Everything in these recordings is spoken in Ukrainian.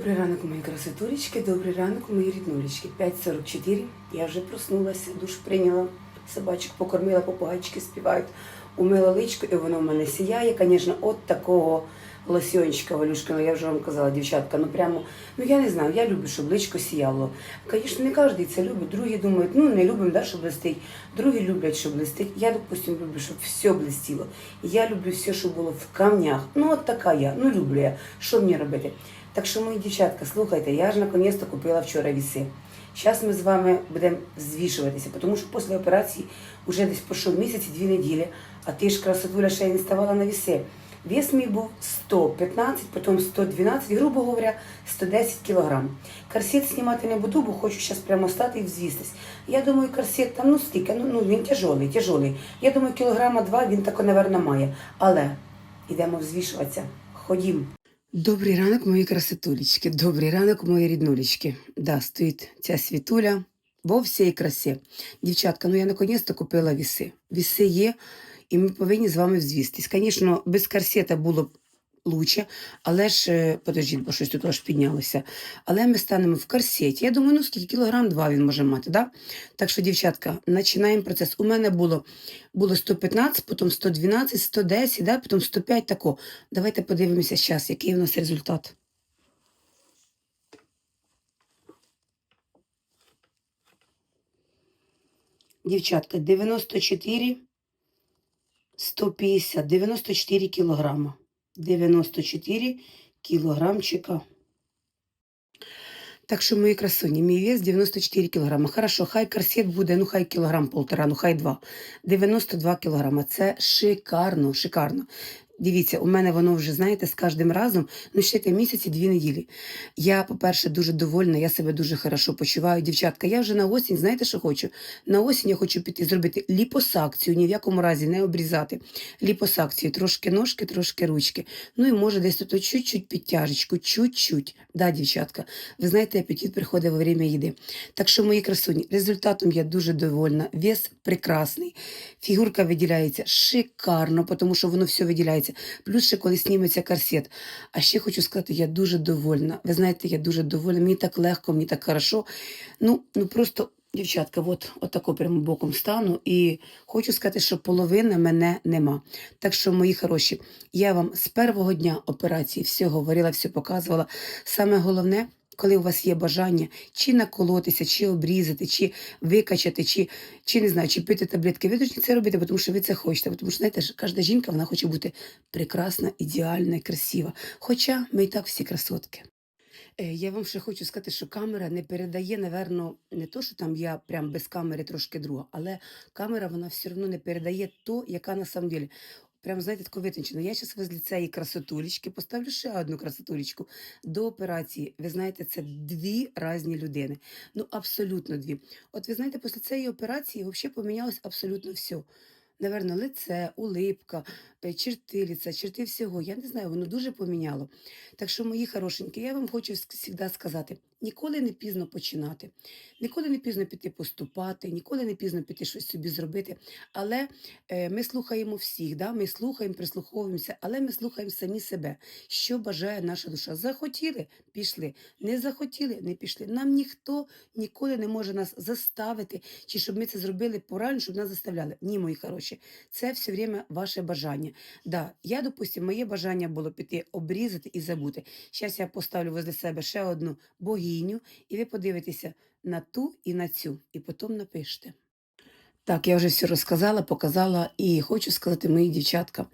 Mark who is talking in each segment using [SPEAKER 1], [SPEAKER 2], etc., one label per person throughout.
[SPEAKER 1] Добрий ранок, мої красотулечки, добрий ранок, мої ріднулечки. 5.44, я вже проснулася, душ прийняла, собачок покормила, попугайчики співають, умила личко, і воно в мене сіяє, звісно, от такого лосьончика, Валюшкина, я вже вам казала, дівчатка, ну прямо, ну я не знаю, я люблю, щоб личко сіяло. Звісно, не кожен це любить, другі думають, ну не любимо, да, щоб блистить, другі люблять, щоб блистить. Я, допустим, люблю, щоб все блистіло. Я люблю все, щоб було в камнях. Ну, от така я, ну люблю я, що мені робити? Так що, мої дівчатка, слухайте, я ж наконець-то купила вчора віси. Зараз ми з вами будемо звішуватися, тому що після операції вже десь пройшов місяць і дві неділі, а ти ж красотуля ще й не ставала на віси. Вес мій був 115, потім 112, грубо говоря, 110 кілограм. Корсет знімати не буду, бо хочу зараз прямо стати і взвістись. Я думаю, корсет там ну стільки, ну, ну він тяжелий, тяжелий. Я думаю, кілограма два він тако, напевно, має. Але йдемо взвішуватися. Ходім. Добрий ранок, мої красотулечки. Добрий ранок, мої ріднулечки. Да, стоїть ця світуля во всій красі. Дівчатка, ну я наконець-то купила віси. Віси є, і ми повинні з вами взвістись. Звісно, без корсета було б лучше, але ж, е, подождіть, бо щось тут аж піднялося. Але ми станемо в корсеті. Я думаю, ну скільки кілограм два він може мати, да? Так що, дівчатка, починаємо процес. У мене було, було 115, потім 112, 110, да? потім 105 тако. Давайте подивимося зараз, який у нас результат. Дівчатка, 94, 150, 94 кілограма. 94 кілограмчика. Так що, мої красуні, мій вес 94 кілограма. Хорошо, хай корсет буде, ну хай кілограм полтора, ну хай два. 92 кілограма. Це шикарно, шикарно. Дивіться, у мене воно вже, знаєте, з кожним разом, ну ще те місяці, дві неділі. Я, по-перше, дуже довольна, я себе дуже хорошо почуваю. Дівчатка, я вже на осінь, знаєте, що хочу? На осінь я хочу піти зробити ліпосакцію, ні в якому разі не обрізати. Ліпосакцію, трошки ножки, трошки ручки. Ну і може десь тут чуть-чуть підтяжечку, чуть-чуть. Да, дівчатка, ви знаєте, апетит приходить во время їди. Так що, мої красуні, результатом я дуже довольна. Вес прекрасний. Фігурка виділяється шикарно, тому що воно все виділяється. Плюс ще коли сніметься корсет. А ще хочу сказати, я дуже довольна. Ви знаєте, я дуже довольна. Мені так легко, мені так хорошо. Ну, ну просто. Дівчатка, от, от тако прямо боком стану, і хочу сказати, що половини мене нема. Так що, мої хороші, я вам з першого дня операції все говорила, все показувала. Саме головне, коли у вас є бажання чи наколотися, чи обрізати, чи викачати, чи, чи не знаю, чи пити таблетки, ви повинні це робити, тому що ви це хочете. Тому що, знаєте, кожна жінка вона хоче бути прекрасна, ідеальна красива. Хоча ми і так всі красотки. Е, Я вам ще хочу сказати, що камера не передає, напевно, не то, що там я прям без камери трошки друга, але камера вона все одно не передає то, яка на самом деле. Прям, знаєте, тако витончено. Я зараз возле цієї красотулечки поставлю ще одну красотулечку. До операції, ви знаєте, це дві різні людини. Ну, абсолютно дві. От ви знаєте, після цієї операції взагалі помінялось абсолютно все. Наверно, лице, улипка, е, черти лиця, черти всього. Я не знаю, воно дуже поміняло. Так що, мої хорошенькі, я вам хочу завжди сказати: ніколи не пізно починати, ніколи не пізно піти поступати, ніколи не пізно піти щось собі зробити. Але е, ми слухаємо всіх, да? ми слухаємо, прислуховуємося, але ми слухаємо самі себе, що бажає наша душа. Захотіли, пішли. Не захотіли, не пішли. Нам ніхто ніколи не може нас заставити, чи щоб ми це зробили пораньше, щоб нас заставляли. Ні, мої хороші, це все время ваше бажання. Да, я, допустим, моє бажання було піти обрізати і забути. Зараз я поставлю возле себе ще одну богиню, і ви подивитеся на ту і на цю, і потім напишете. Так, я вже все розказала, показала, і хочу сказати, мої дівчатка,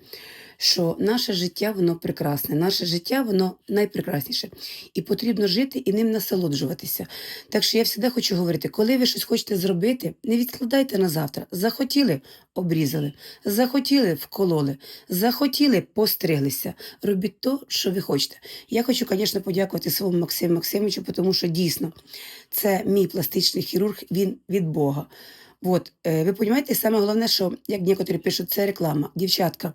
[SPEAKER 1] що наше життя воно прекрасне, наше життя воно найпрекрасніше. І потрібно жити і ним насолоджуватися. Так що я завжди хочу говорити, коли ви щось хочете зробити, не відкладайте на завтра. Захотіли обрізали, захотіли вкололи, захотіли постриглися. Робіть то, що ви хочете. Я хочу, звісно, подякувати своєму Максиму Максимовичу, тому що дійсно це мій пластичний хірург, він від Бога. От, е, ви розумієте, саме головне, що, як некоторые пишуть, це реклама. Дівчатка,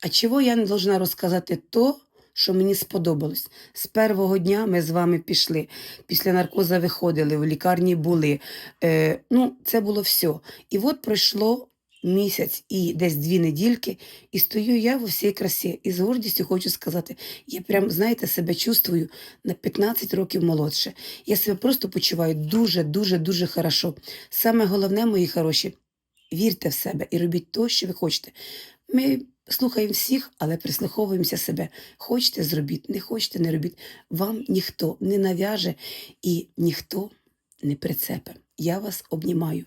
[SPEAKER 1] а чого я не должна розказати то, що мені сподобалось? З першого дня ми з вами пішли. Після наркоза виходили, в лікарні були. Е, ну, це було все. І от пройшло місяць і десь дві недільки, і стою я во всій красі. І з гордістю хочу сказати, я прям, знаєте, себе чувствую на 15 років молодше. Я себе просто почуваю дуже, дуже, дуже хорошо. Саме головне, мої хороші, вірте в себе і робіть те, що ви хочете. Ми слухаємо всіх, але прислуховуємося себе. Хочете, зробіть, не хочете, не робіть. Вам ніхто не нав'яже і ніхто не прицепе. Я вас обнімаю.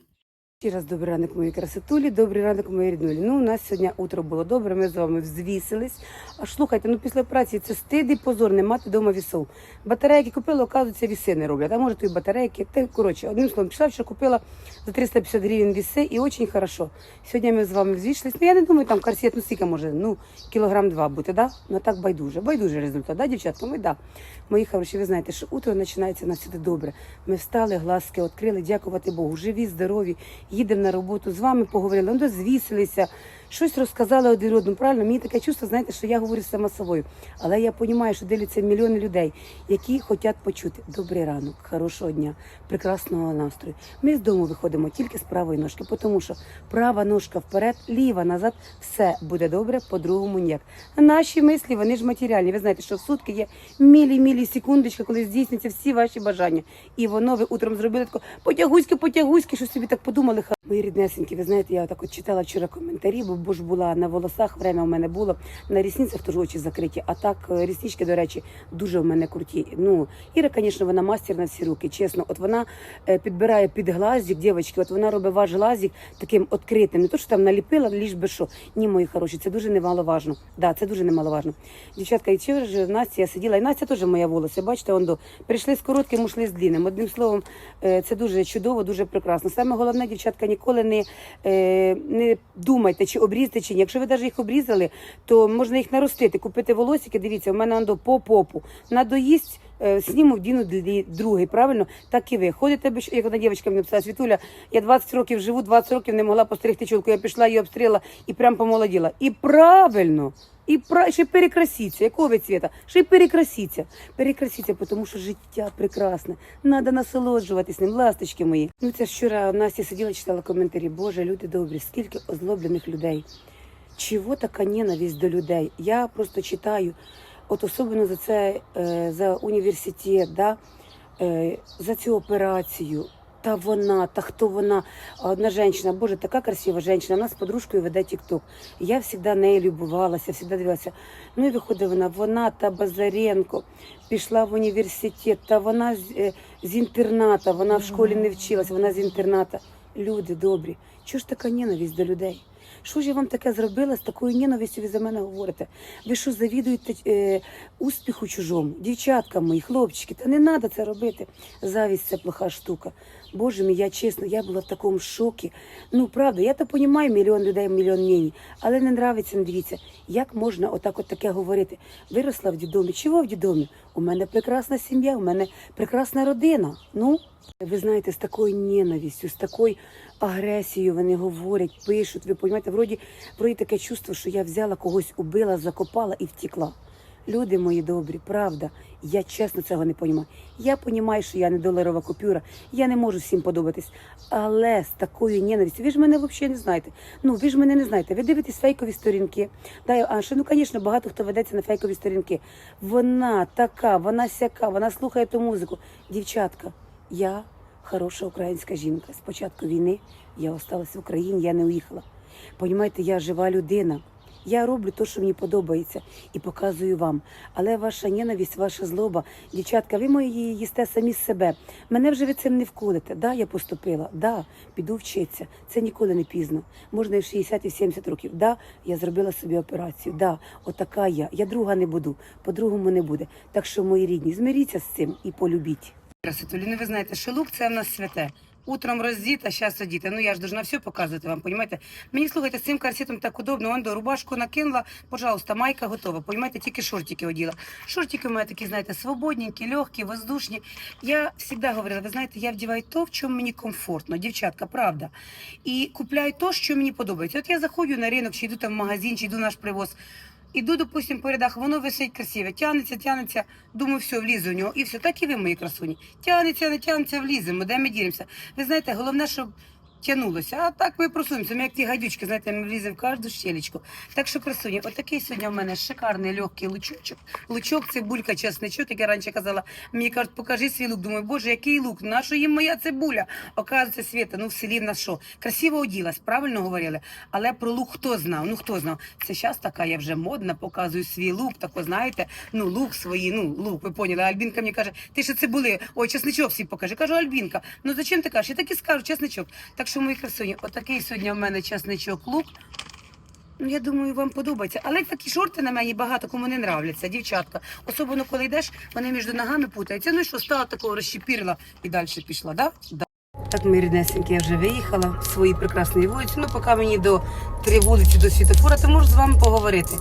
[SPEAKER 1] Ще раз добрий ранок, мої красотулі, добрий ранок, мої ріднулі. Ну, у нас сьогодні утро було добре, ми з вами взвісились. А слухайте, ну після операції це стид і позор не мати вдома вісов. Батарейки купила, оказується, віси не роблять. А може, то батарейки. Та, коротше, одним словом, пішла, що купила за 350 гривень віси і дуже хорошо. Сьогодні ми з вами взвішлись. Ну, я не думаю, там корсет, ну скільки може, ну, кілограм два бути, да? Ну так байдуже. Байдуже результат, да, дівчатка? Ми да. Мої хороші, ви знаєте, що утро починається на сюди добре. Ми встали, глазки відкрили, дякувати Богу. Живі, здорові, їдемо на роботу, з вами поговорили, ну, дозвісилися, щось розказали один одному. Правильно, мені таке чувство, знаєте, що я говорю сама собою. Але я розумію, що дивляться мільйони людей, які хочуть почути добрий ранок, хорошого дня, прекрасного настрою. Ми з дому виходимо тільки з правої ножки, тому що права ножка вперед, ліва назад, все буде добре, по-другому ніяк. Наші мислі, вони ж матеріальні. Ви знаєте, що в сутки є мілі-мілі секундочки, коли здійсняться всі ваші бажання. І воно ви утром зробили тако потягуськи, потягуськи, що собі так подумали. Мої ріднесенькі, ви знаєте, я так от читала вчора коментарі, бо, бо ж була на волосах, время у мене було, на рісницях теж очі закриті. А так е, ріснички, до речі, дуже в мене круті. Ну, Іра, звісно, вона мастер на всі руки, чесно. От вона е, підбирає під глазик, дівчатки, от вона робить ваш глазик таким відкритим. Не то, що там наліпила, ліж би що. Ні, мої хороші, це дуже немаловажно. Да, це дуже немаловажно. Дівчатка, і чи ж Настя сиділа, і Настя теж моя волосся. Бачите, он до прийшли з коротким, ушли з длинним. Одним словом, е, це дуже чудово, дуже прекрасно. Саме головне, дівчатка, ніколи не, не думайте, чи обрізати, чи ні. Якщо ви навіть їх обрізали, то можна їх наростити, купити волосики. Дивіться, у мене он до по попу. Надоїсть. Е, Сніму вдіну другий, правильно? Так і ви. Ходите, як одна дівчинка мені писала, Світуля, я 20 років живу, 20 років не могла постригти чолку. Я пішла її обстріла і прям помолоділа. І правильно, і пра... ще перекрасіться. Якого ви цвіта? Ще й перекрасіться. Перекрасіться, тому що життя прекрасне. Надо насолоджуватись ним, ласточки мої. Ну це вчора Настя сиділа, читала коментарі. Боже, люди добрі, скільки озлоблених людей. Чого така ненависть до людей? Я просто читаю, от особливо за це, е, за університет, да, е, за цю операцію. Та вона, та хто вона? Одна жінка, боже, така красива жінка. Вона з подружкою веде тік-ток. Я завжди нею любувалася, завжди дивилася. Ну і виходить вона, вона та Базаренко пішла в університет, та вона з, е, з інтерната, вона в школі не вчилася, вона з інтерната. Люди добрі, чого ж така ненависть до людей? Що ж я вам таке зробила з такою ненавистю ви за мене говорите? Ви що завідуєте е, успіху чужому? Дівчатка мої, хлопчики, та не треба це робити. Завість це плоха штука. Боже мій, я чесно, я була в такому шокі. Ну, правда, я то розумію, мільйон людей, мільйон мнень, але не нравиться, не дивіться, як можна отак от таке говорити. Виросла в дідомі. Чого в дідомі? У мене прекрасна сім'я, у мене прекрасна родина. Ну, ви знаєте, з такою ненавістю, з такою агресією вони говорять, пишуть. Ви розумієте, вроді, вроді таке чувство, що я взяла когось, убила, закопала і втекла. Люди мої добрі, правда, я чесно цього не розумію. Я розумію, що я не доларова купюра, я не можу всім подобатись. Але з такою ненавистю, ви ж мене взагалі не знаєте. Ну, ви ж мене не знаєте. Ви дивитесь фейкові сторінки. Да, а ще, ну, звісно, багато хто ведеться на фейкові сторінки. Вона така, вона сяка, вона слухає ту музику. Дівчатка, я хороша українська жінка. З початку війни я осталась в Україні, я не уїхала. Понімаєте, я жива людина. Я роблю те, що мені подобається, і показую вам. Але ваша ненависть, ваша злоба, дівчатка, ви мої їсте самі з себе. Мене вже ви цим не вколите. Да, я поступила, да, піду вчитися. Це ніколи не пізно. Можна і в 60 і в 70 років. Да, я зробила собі операцію. Да, отака я. Я друга не буду, по-другому не буде. Так що, мої рідні, змиріться з цим і полюбіть. Красотулі, ви знаєте, шелук це в нас святе. Утром роздіта, зараз одіта. Ну я ж должна все показувати вам, понімаєте? Мені слухайте, з цим корсетом так удобно. Он до рубашку накинула, пожалуйста, майка готова. Понімаєте, тільки шортики оділа. Шортики у мене такі, знаєте, свободненькі, легкі, воздушні. Я завжди говорила, ви знаєте, я вдіваю то, в чому мені комфортно, дівчатка, правда. І купляю то, що мені подобається. От я заходжу на ринок, чи йду там в магазин, чи йду наш привоз. Іду, допустим, по рядах, воно висить красиве, тянеться, тянеться, думаю, все, влізу в нього. І все, так і ви, мої красуні. Тянеться, не тянеться, вліземо, де ми діремося? Ви знаєте, головне, щоб тянулося. А так ми просунемося. Ми як ті гадючки, знаєте, ми вліземо в кожну щелечку. Так що, красуні, отакий сьогодні в мене шикарний легкий лучочок. Лучок, цибулька, чесничок, як я раніше казала. Мені кажуть, покажи свій лук. Думаю, боже, який лук? Нащо їм моя цибуля? Оказується, Света, ну в селі в що? Красиво оділась, правильно говорили. Але про лук хто знав? Ну хто знав? Це зараз така, я вже модна, показую свій лук, тако, знаєте, ну лук свої, ну лук, ви поняли. Альбінка мені каже, ти що цибули? Ой, чесничок всі покажи. Кажу, Альбінка, ну зачем ти кажеш? Я так і скажу, чесничок. Так що, мої красуні, отакий сьогодні в мене чесничок лук. Ну, я думаю, вам подобається. Але такі шорти на мені багато кому не нравляться, дівчатка. Особливо, коли йдеш, вони між ногами путаються. Ну і що, стала такого розщепірила і далі пішла, да? да? Так, мої ріднесенькі, я вже виїхала в свої прекрасні вулиці. Ну, поки мені до три вулиці до світофора, то можу з вами поговорити.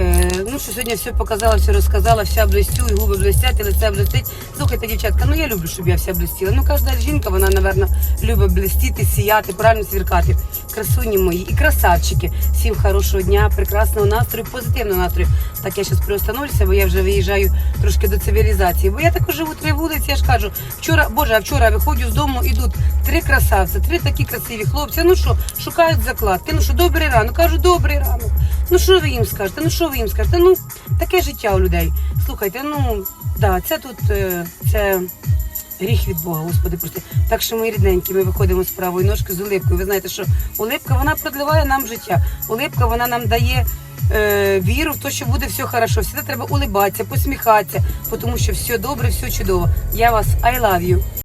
[SPEAKER 1] Е, ну, що сьогодні все показала, все розказала, вся блистю, і губи блистять, і лице блистить. Слухайте, дівчатка, ну я люблю, щоб я вся блистіла. Ну, кожна жінка, вона, напевно, любить блистіти, сіяти, правильно свіркати. Красуні мої і красавчики. Всім хорошого дня, прекрасного настрою, позитивного настрою. Так я зараз приостановлюся, бо я вже виїжджаю трошки до цивілізації. Бо я також живу три вулиці, я ж кажу, вчора, боже, а вчора виходжу з дому, ідуть три красавці, три такі красиві хлопці. Ну що, шукають закладки. Ну що, добрий ранок. Кажу, добрий ранок. Ну що ви їм скажете? Ну що ви їм скажете? Ну таке життя у людей. Слухайте, ну да, це тут е, це. Гріх від Бога, Господи, прости. Так що, мої рідненькі, ми виходимо з правої ножки з улипкою. Ви знаєте, що улипка вона продліває нам життя. Улипка вона нам дає е, віру в те, що буде все хорошо. Всегда треба улибатися, посміхатися, тому що все добре, все чудово. Я вас I love you.